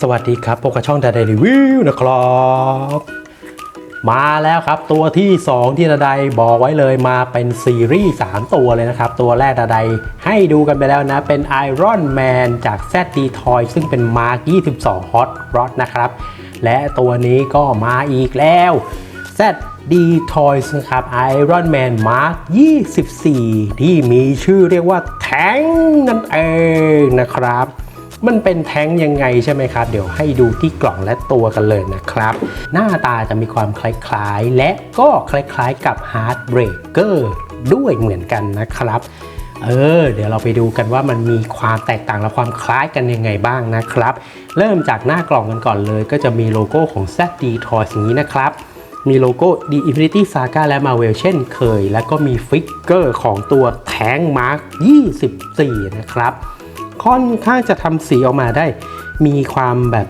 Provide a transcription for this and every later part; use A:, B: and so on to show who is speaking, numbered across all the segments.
A: สวัสดีครับพบกับช่องดาไดรีวิวนะครับ มาแล้วครับตัวที่ 2 ที่ดาไดบอกไว้เลยมาเป็นซีรีส์ 3 ตัวเลยนะครับ ตัวแรกดาไดให้ดูกันไปแล้วนะ เป็น Iron Man จาก ZD Toy ซึ่งเป็น Mark 22 Hot Rod นะครับ และตัวนี้ก็มาอีกแล้ว ZD Toys นะครับ Iron Man Mark 24 ที่มีชื่อเรียกว่าแทงนั่นเองนะครับ มันเป็นแท้งยังไงใช่ไหมครับ เดี๋ยวให้ดูที่กล่องและตัวกันเลยนะครับ หน้าตาจะมีความคล้ายๆ และก็คล้ายๆกับ Heartbreaker ด้วยเหมือนกันนะครับเออเดี๋ยวเราไปดูกันว่ามันมีความแตกต่างและความคล้ายกันยังไงบ้างนะครับ เริ่มจากหน้ากล่องกันก่อนเลย ก็จะมีโลโก้ของ ZD Toys อย่างนี้นะครับ มีโลโก้ The Infinity Saga และ Marvel เช่นเคย แล้วก็มีฟิกเกอร์ของตัวแท้ง Mark 24 นะครับ ค่อนข้างจะทำสีออกมาได้ มีความแบบ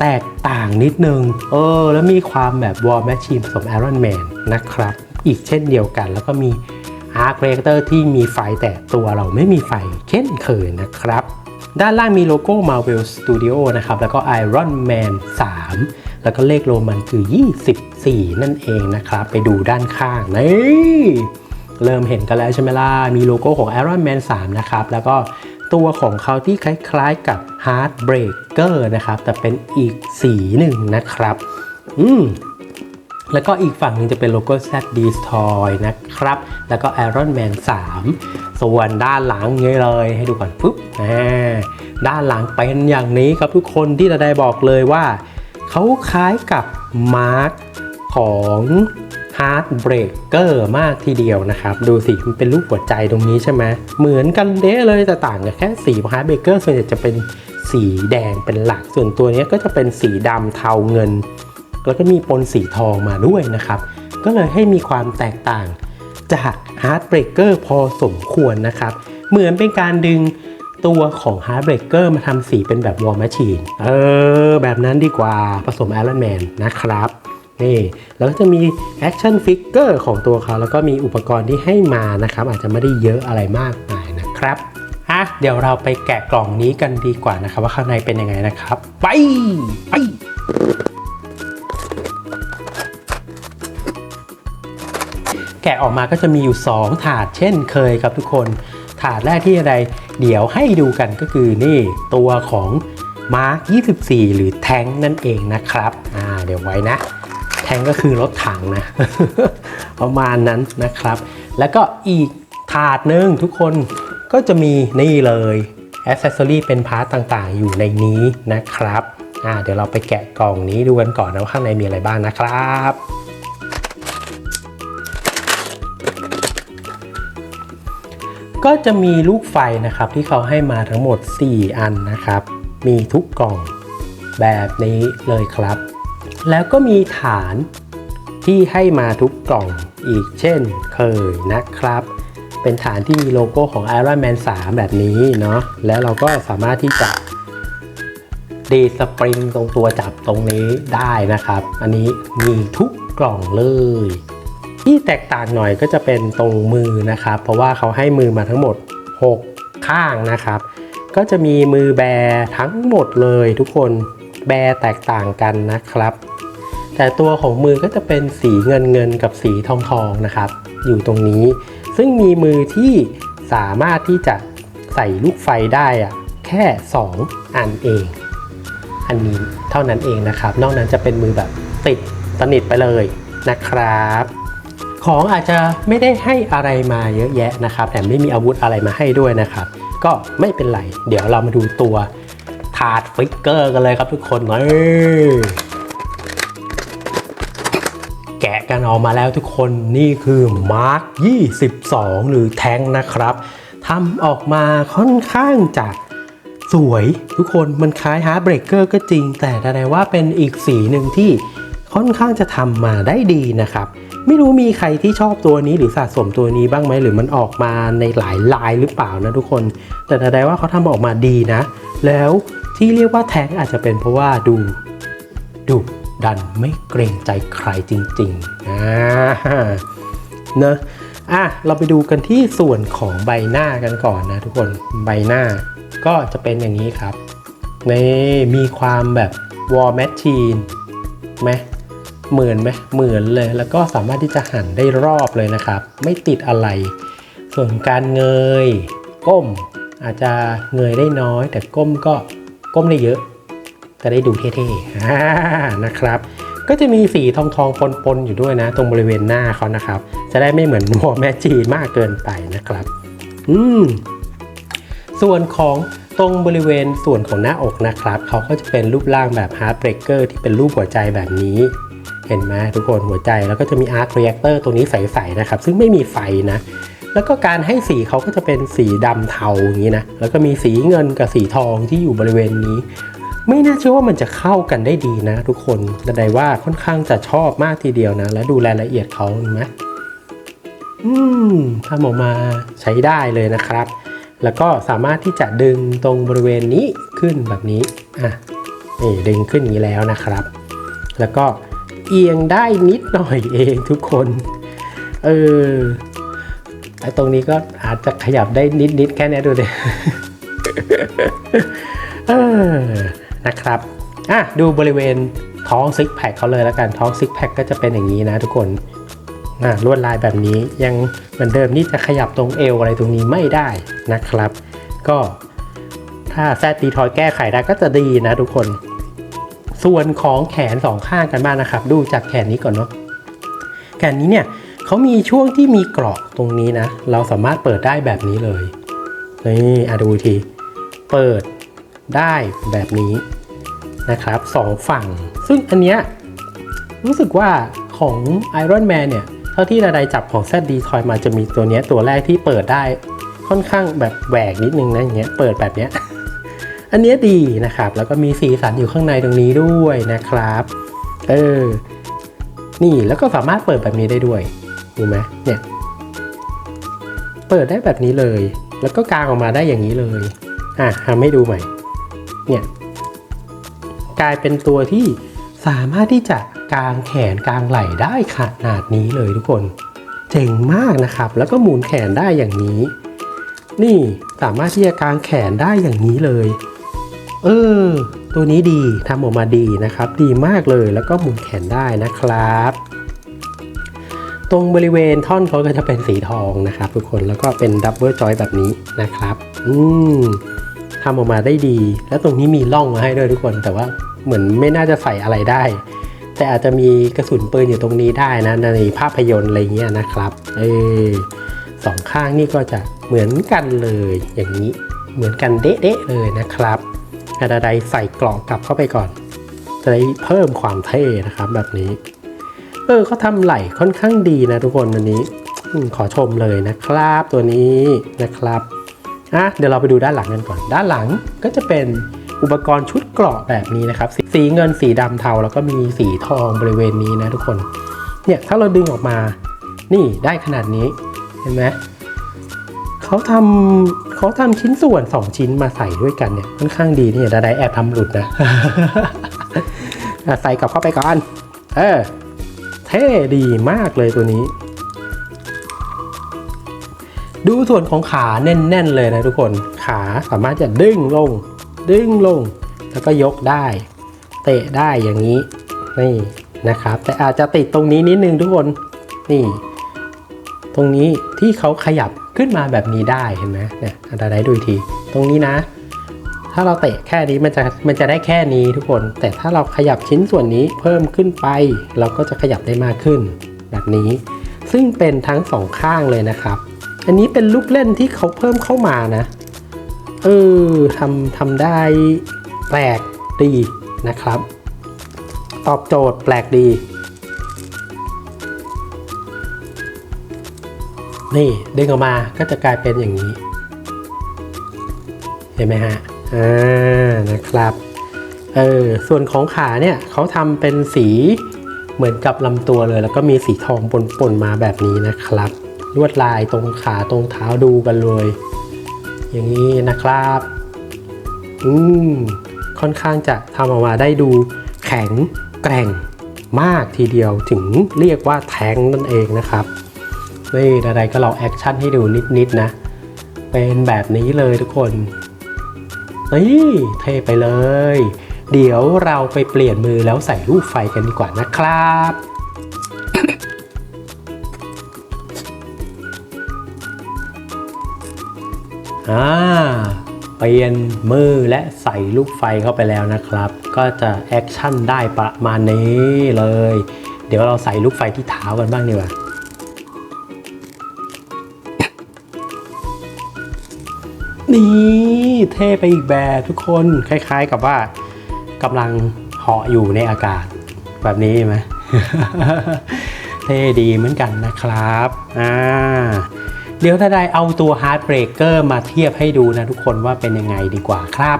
A: แตกต่างนิดนึง เออ แล้วมีความแบบวอร์แมชชีนผสม Iron Man นนะครับ อีกเช่นเดียวกัน แล้วก็มี Arc Reactor ที่มีไฟแต่ตัวเราไม่มีไฟเช่นเคยนะครับ ด้านล่างมีโลโก้ Marvel Studio นะครับ แล้วก็ Iron Man 3 แล้วก็เลขโรมันคือ 24 นั่นเองนะครับ ไปดูด้านข้างนี่เริ่มเห็นกันแล้วใช่ไหมล่ะ มีโลโก้ของ Iron Man 3 นะครับ แล้วก็ ตัวของเขาที่คล้ายๆกับ Heartbreaker นะครับ แต่เป็นอีกสีหนึ่งนะครับ อืมแล้วก็อีกฝั่งนึงจะเป็นโลโก้ Z Destroy นะครับ แล้วก็ Iron Man 3 ส่วนด้านหลังนี้เลยให้ดูก่อนปุ๊บอ่าด้านหลังเป็นอย่างนี้ครับทุกคนที่จะได้บอกเลยว่า เขาคล้ายกับมาร์กของ Heartbreaker มากทีเดียวนะครับ ดูสิมันเป็นรูปหัวใจตรงนี้ใช่ไหมเหมือนกันเด้เลยแต่ต่างกันแค่สีของ Heartbreaker ส่วนใหญ่จะเป็นสีแดงเป็นหลัก ส่วนตัวนี้ก็จะเป็นสีดำเทาเงิน แล้วก็มีปนสีทองมาด้วยนะครับ ก็เลยให้มีความแตกต่างจาก Heartbreaker พอสมควรนะครับ เหมือนเป็นการดึงตัวของ Heartbreaker มาทำสีเป็นแบบ War Machine เออ แบบนั้นดีกว่าผสม Iron Man นะครับ นี่แล้วก็จะมี Action Figure ของตัวเขาแล้วก็มีอุปกรณ์ที่ให้มานะครับ อาจจะไม่ได้เยอะอะไรมากมายนะครับอะเดี๋ยวเราไปแกะกล่องนี้กันดีกว่านะครับ ว่าข้างในเป็นยังไงนะครับ ไปไปแกะออกมาก็จะมีอยู่ 2 ถาดเช่นเคยครับทุกคน ถาดแรกที่อะไร เดี๋ยวให้ดูกันก็คือนี่ตัวของ Mark 24 หรือแทงนั่นเองนะครับ อ่า เดี๋ยวไว้นะ งก็คือรถถังนะ ประมาณนั้นนะครับ แล้วก็อีกถาดหนึ่งทุกคนก็จะมีนี่เลยอ c เซสซอรี่เป็นพาร์ตต่างๆ อยู่ในนี้นะครับอ่าเดี๋ยวเราไปแกะกล่องนี้ดูกันก่อนนะว่าข้างในมีอะไรบ้างนะครับ ก็จะมีลูกไฟนะครับที่เขาให้มาทั้งหมด 4 อันนะครับ มีทุกกล่องแบบนี้เลยครับ แล้วก็มีฐานที่ให้มาทุกกล่องอีกเช่นเคยนะครับ เป็นฐานที่มีโลโก้ของ Iron Man 3 แบบนี้เนาะแล้วเราก็สามารถที่จะดีสปริงตรงตัวจับตรงนี้ได้นะครับ อันนี้มีทุกกล่องเลย ที่แตกต่างหน่อยก็จะเป็นตรงมือนะครับ เพราะว่าเขาให้มือมาทั้งหมด 6 ข้างนะครับ ก็จะมีมือแบร์ทั้งหมดเลยทุกคน แบร์แตกต่างกันนะครับ แต่ตัวของมือก็จะเป็นสีเงินเงินกับสีทองทองนะครับ อยู่ตรงนี้ ซึ่งมีมือที่สามารถที่จะใส่ลูกไฟได้อะแค่ 2 อันเอง อันนี้เท่านั้นเองนะครับ นอกนั้นจะเป็นมือแบบติดสนิทไปเลยนะครับ ของอาจจะไม่ได้ให้อะไรมาเยอะแยะนะครับแถมไม่มีอาวุธอะไรมาให้ด้วยนะครับ ก็ไม่เป็นไร เดี๋ยวเรามาดูตัว ถาดฟิกเกอร์กันเลยครับทุกคนเอ้ยแกะกันออกมาแล้วทุกคนนี่คือมาร์ค22 หรือแท้งนะครับทำออกมาค่อนข้างจะสวยทุกคนมันคล้ายฮาร์ดเบรกเกอร์ก็จริง แต่แสดงว่าเป็นอีกสีหนึ่งที่ค่อนข้างจะทำมาได้ดีนะครับ ไม่รู้มีใครที่ชอบตัวนี้หรือสะสมตัวนี้บ้างไหมหรือมันออกมาในหลายลายหรือเปล่านะทุกคน แต่แสดงว่าเขาทำออกมาดีนะ แล้ว ที่เรียกว่าแทงอาจจะเป็นเพราะว่าดูดุดันไม่เกรงใจใครจริงๆอ่าเนอะอะเราไปดูกันที่ส่วนของใบหน้ากันก่อนนะทุกคนใบหน้าก็จะเป็นอย่างนี้ครับในมีความแบบวอลแมชชีนไหมเหมือนไหมเหมือนเลยแล้วก็สามารถที่จะหันได้รอบเลยนะครับ ไม่ติดอะไร ส่วนการเงย ก้มอาจจะเงยได้น้อย แต่ก้มก็ ก้มได้เยอะ จะได้ดูเท่ๆนะครับ ก็จะมีสีทองทองๆปนๆอยู่ด้วยนะ ตรงบริเวณหน้าเขานะครับ จะได้ไม่เหมือนวอลแมชชีนมากเกินไปนะครับ อืมส่วนของตรงบริเวณส่วนของหน้าอกนะครับ เขาก็จะเป็นรูปร่างแบบ Heart Breaker ที่เป็นรูปหัวใจแบบนี้ เห็นไหมทุกคนหัวใจแล้วก็จะมี Arc Reactor ตัวนี้ใสๆนะครับ ซึ่งไม่มีไฟนะ แล้วก็การให้สีเขาก็จะเป็นสีดำเทาอย่างนี้นะ แล้วก็มีสีเงินกับสีทองที่อยู่บริเวณนี้ ไม่น่าเชื่อว่ามันจะเข้ากันได้ดีนะ ทุกคนแต่ใดว่าค่อนข้างจะชอบมากทีเดียวนะ และดูรายละเอียดเขาเห็นไหมอืมทำออกมาใช้ได้เลยนะครับ แล้วก็สามารถที่จะดึงตรงบริเวณนี้ขึ้นแบบนี้ อะ นี่ดึงขึ้นอย่างนี้แล้วนะครับ แล้วก็เอียงได้นิดหน่อยเองทุกคน เออ ไอ้ตรงนี้ก็อาจจะขยับได้นิดๆแค่นี้ดูดิเออนะครับอะดูบริเวณท้องซิกแพคเขาเลยแล้วกันท้องซิกแพคก็จะเป็นอย่างนี้นะทุกคนอะลวดลายแบบนี้ยังเหมือนเดิมนี่จะขยับตรงเอวอะไรตรงนี้ไม่ได้นะครับ ก็ถ้าแซดตีทอยแก้ไขได้ก็จะดีนะทุกคน ส่วนของแขนสองข้างกันบ้างนะครับ ดูจากแขนนี้ก่อนเนาะแขนนี้เนี่ย เขามีช่วงที่มีเกราะตรงนี้นะ เราสามารถเปิดได้แบบนี้เลยนี่อะดูที เปิดได้แบบนี้นะครับสองฝั่ง ซึ่งอันเนี้ยรู้สึกว่าของ Iron Man เนี่ย เท่าที่ระไดจับของ ZD Toy มาจะมีตัวเนี้ยตัวแรกที่เปิดได้ค่อนข้างแบบแหวกนิดนึงนะอย่างเงี้ยเปิดแบบเนี้ยอันเนี้ยดีนะครับ แล้วก็มีสีสันอยู่ข้างในตรงนี้ด้วยนะครับ เออ นี่แล้วก็สามารถเปิดแบบนี้ได้ด้วย ดูไหมเนี่ย เปิดได้แบบนี้เลย แล้วก็กางออกมาได้อย่างนี้เลย อะทำให้ดูใหม่ เนี่ย กลายเป็นตัวที่สามารถที่จะกางแขนกางไหล่ได้ขนาดนี้เลยทุกคน เจ๋งมากนะครับ แล้วก็หมุนแขนได้อย่างนี้ นี่สามารถที่จะกางแขนได้อย่างนี้เลย เออ ตัวนี้ดีทำออกมาดีนะครับ ดีมากเลยแล้วก็หมุนแขนได้นะครับ ตรงบริเวณท่อนเขาก็จะเป็นสีทองนะครับ ทุกคนแล้วก็เป็นดับเบิลจอยแบบนี้นะครับ อืมทำออกมาได้ดี แล้วตรงนี้มีร่องมาให้ด้วยทุกคน แต่ว่าเหมือนไม่น่าจะใส่อะไรได้ แต่อาจจะมีกระสุนปืนอยู่ตรงนี้ได้นะในภาพยนตร์อะไรเงี้ยนะครับเออสองข้างนี่ก็จะเหมือนกันเลยอย่างนี้เหมือนกันเด๊ะๆเลยนะครับอาดาไดใส่กล่องกลับเข้าไปก่อนจะได้เพิ่มความเท่นะครับแบบนี้ ออเขาทำไหล่ค่อนข้างดีนะทุกคนวันนี้ขอชมเลยนะครับตัวนี้นะครับอะเดี๋ยวเราไปดูด้านหลังกันก่อน ด้านหลังก็จะเป็นอุปกรณ์ชุดเกราะแบบนี้นะครับสีสีเงินสีดำเทาแล้วก็มีสีทองบริเวณนี้นะทุกคนเนี่ยถ้าเราดึงออกมา นี่ได้ขนาดนี้เห็นไหมเขาทำเขาทำชิ้นส่วน 2 ชิ้นมาใส่ด้วยกันเนี่ยค่อนข้างดีนี่ยดาไดแอบทำหลุดนะใส่กลับเข้าไปก่อนเออ ท่ดีมากเลยตัวนี้ ดูส่วนของขาแน่น ๆ เลยนะทุกคน ขาสามารถจะดึงลง ดึงลง แล้วก็ยกได้ เตะได้อย่างนี้ นี่นะครับ แต่อาจจะติดตรงนี้นิดนึงทุกคน นี่ ตรงนี้ที่เขาขยับขึ้นมาแบบนี้ได้เห็นไหมเนี่ยอาจจะได้ดูอีกที ตรงนี้นะ ถ้าเราเตะแค่นี้มันจะมันจะได้แค่นี้ทุกคน แต่ถ้าเราขยับชิ้นส่วนนี้เพิ่มขึ้นไป เราก็จะขยับได้มากขึ้น แบบนี้ ซึ่งเป็นทั้งสองข้างเลยนะครับ อันนี้เป็นลูกเล่นที่เขาเพิ่มเข้ามานะ เออทำทำได้แปลกดีนะครับ ตอบโจทย์แปลกดี นี่ดึงออกมาก็จะกลายเป็นอย่างนี้ เห็นไหมฮะ อ่านะครับเออส่วนของขาเนี่ยเขาทำเป็นสีเหมือนกับลำตัวเลย แล้วก็มีสีทองปนๆมาแบบนี้นะครับ ลวดลายตรงขาตรงเท้าดูกันเลย อย่างนี้นะครับอืมค่อนข้างจะทำออกมาได้ดูแข็งแกร่งมากทีเดียวถึงเรียกว่าแทงนั่นเองนะครับนี่ใดๆก็ลองแอคชั่นให้ดูนิดๆนะเป็นแบบนี้เลยทุกคน นี่เท่ไปเลย เดี๋ยวเราไปเปลี่ยนมือแล้วใส่ลูกไฟกันดีกว่านะครับ อ่าเปลี่ยนมือและใส่ลูกไฟเข้าไปแล้วนะครับ ก็จะแอคชั่นได้ประมาณนี้เลย เดี๋ยวเราใส่ลูกไฟที่เท้ากันบ้างดีกว่านี่ เท่ไปอีกแบบทุกคนคล้ายๆกับว่ากำลังเหาะอยู่ในอากาศแบบนี้ไหมเท่ดีเหมือนกันนะครับอ่าเดี๋ยวถ้าได้เอาตัว Hard Breaker มาเทียบให้ดูนะทุกคนว่าเป็นยังไงดีกว่าครับ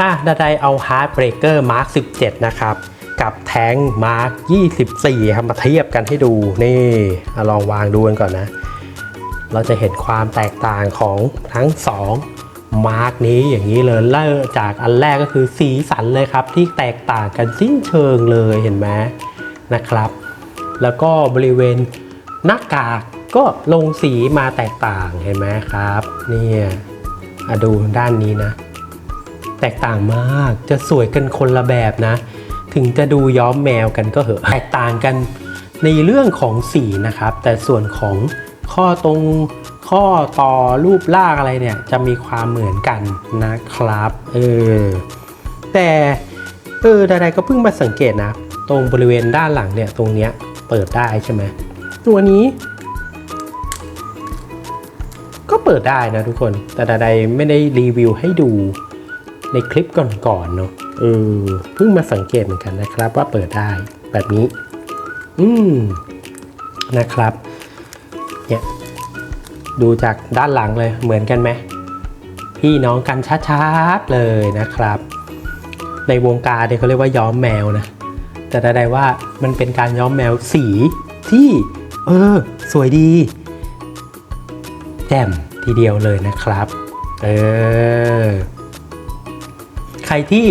A: อะดาได้เอา Hard Breaker Mark 17 นะครับ กับแทง Mark 24 ครับมาเทียบกันให้ดูนี่ลองวางดูกันก่อนนะ เราจะเห็นความแตกต่างของทั้ง 2 มาร์กนี้อย่างนี้เลยเริ่มจากอันแรกก็คือสีสันเลยครับ ที่แตกต่างกันสิ้นเชิงเลยเห็นไหมนะครับ แล้วก็บริเวณหน้ากากก็ลงสีมาแตกต่างเห็นไหมครับเนี่ยดูด้านนี้นะ แตกต่างมากจะสวยกันคนละแบบนะ ถึงจะดูย้อมแมวกันก็เหอะแตกต่างกันในเรื่องของสีนะครับ แต่ส่วนของข้อตรง ข้อต่อรูปร่างอะไรเนี่ยจะมีความเหมือนกันนะครับเออแต่เออใดๆก็เพิ่งมาสังเกตนะ ตรงบริเวณด้านหลังเนี่ยตรงเนี้ยเปิดได้ใช่ไหมตัวนี้ ก็เปิดได้นะทุกคน แต่ใดๆไม่ได้รีวิวให้ดูในคลิปก่อนๆเนาะเออเพิ่งมาสังเกตเหมือนกันนะครับ ว่าเปิดได้แบบนี้ อืมนะครับเนี่ย ดูจากด้านหลังเลยเหมือนกันไหมพี่น้องกันชัดๆเลยนะครับ ในวงการเนี่ยเขาเรียกว่าย้อมแมวนะแต่ใดๆว่ามันเป็นการย้อมแมวสีที่ เออ สวยดี แจ่มทีเดียวเลยนะครับ เออ ใครที่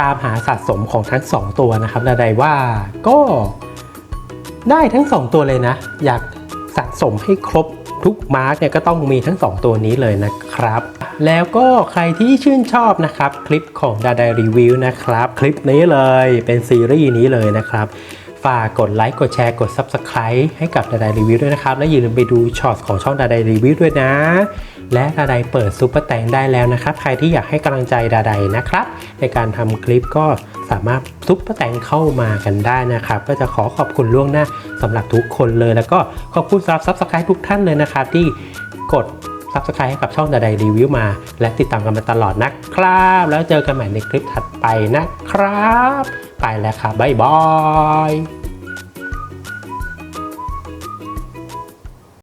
A: ตามหาสะสมของทั้ง 2 ตัวนะครับใดๆว่าก็ได้ทั้ง 2 ตัวเลยนะ อยากสะสมให้ครบ ทุกมาร์กเนี่ยก็ต้องมีทั้ง 2 ตัวนี้เลยนะครับ แล้วก็ใครที่ชื่นชอบนะครับ คลิปของดาไดรีวิวนะครับ คลิปนี้เลยเป็นซีรีส์นี้เลยนะครับฝากกดไลค์กดแชร์กด Subscribe ให้กับดาไดรีวิวด้วยนะครับ และอย่าลืมไปดูช็อตของช่องดาไดรีวิวด้วยนะ และดาไดเปิดซุปเปอร์แตงได้แล้วนะครับ ใครที่อยากให้กำลังใจดาไดนะครับ ในการทำคลิปก็ สามารถซุปเปอร์แตงเข้ามากันได้นะครับ ก็จะขอขอบคุณล่วงหน้าสำหรับทุกคนเลย แล้วก็ขอบคุณสำหรับซับสไครต์ทุกท่านเลยนะครับที่กดซับสไครต์ให้กับช่องดาไดรีวิวมา และติดตามกันมาตลอดนะครับ แล้วเจอกันใหม่ในคลิปถัดไปนะครับ ไปแล้วครับบ๊ายบาย